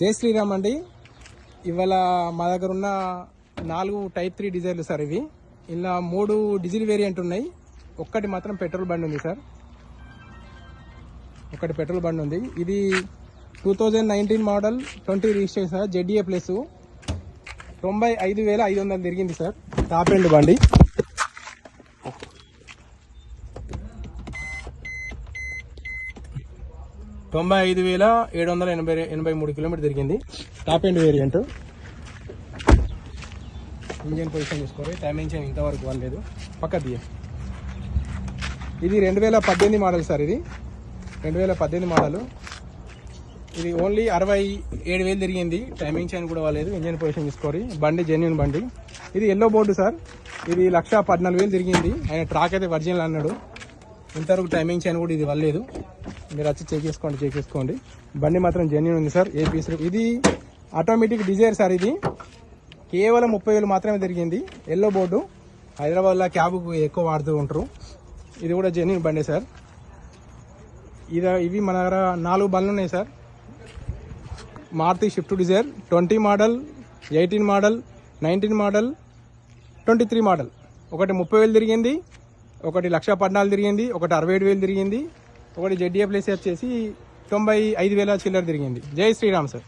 జై శ్రీరామ్ అండి. ఇవాళ మా దగ్గర ఉన్న నాలుగు టైప్ త్రీ డీజిల్ సార్ ఇవి. ఇలా మూడు డీజిల్ వేరియంట్ ఉన్నాయి. ఒక్కటి మాత్రం పెట్రోల్ బండి ఉంది సార్. ఒకటి పెట్రోల్ బండి ఉంది. ఇది two thousand nineteen model twenty registration sir ZA plus. తొంభై ఐదు వేల ఐదు వందలు తిరిగింది సార్. టాప్ ఎండ్ బండి. తొంభై ఐదు వేల ఏడు వందల ఎనభై ఎనభై మూడు కిలోమీటర్ తిరిగింది. Top end variant engine position చూసుకోవాలి టైమింగ్ చైన్ ఇంతవరకు వాళ్ళలేదు పక్క తీయ ఇది రెండు వేల పద్దెనిమిది మోడల్ సార్ ఇది. రెండు వేల పద్దెనిమిది మోడల్ ఇది ఓన్లీ అరవై ఏడు వేలు తిరిగింది. టైమింగ్ చైన్ కూడా వాళ్ళలేదు ఇంజన్ పొజిషన్ చూసుకోవాలి బండి జెన్యున్ బండి. ఇది ఎల్లో బోర్డు సార్ ఇది లక్ష పద్నాలుగు వేలు తిరిగింది. ఆయన ట్రాక్ అయితే వర్జినల్ అన్నాడు. ఇంతవరకు టైమింగ్ చైన్ కూడా ఇది వల్లేదు మీరు వచ్చి చెక్ చేసుకోండి చెక్ చేసుకోండి. బండి మాత్రం జెన్యున్ ఉంది సార్. ఏ పీస్ ఇది ఆటోమేటిక్ డిజైర్ సార్ ఇది. కేవలం ముప్పై వేలు మాత్రమే తిరిగింది. ఎల్లో బోర్డు హైదరాబాద్లో క్యాబ్ ఎక్కువ వాడుతూ ఉంటారు. ఇది కూడా జెన్యున్ బండి సార్. ఇది ఇవి మన దగ్గర నాలుగు బండ్లు ఉన్నాయి sir. Maruti Swift Dzire twenty model eighteen model nineteen model twenty three model ఒకటి ముప్పై వేలు తిరిగింది ఒకటి లక్ష పద్నాలుగు తిరిగింది ఒకటి అరవై ఏడు వేలు తిరిగింది ఒకటి జెడ్డీఏ ప్లేస్ వచ్చేసి తొంభై ఐదు వేల చిల్లర తిరిగింది. జై శ్రీరామ్ సార్.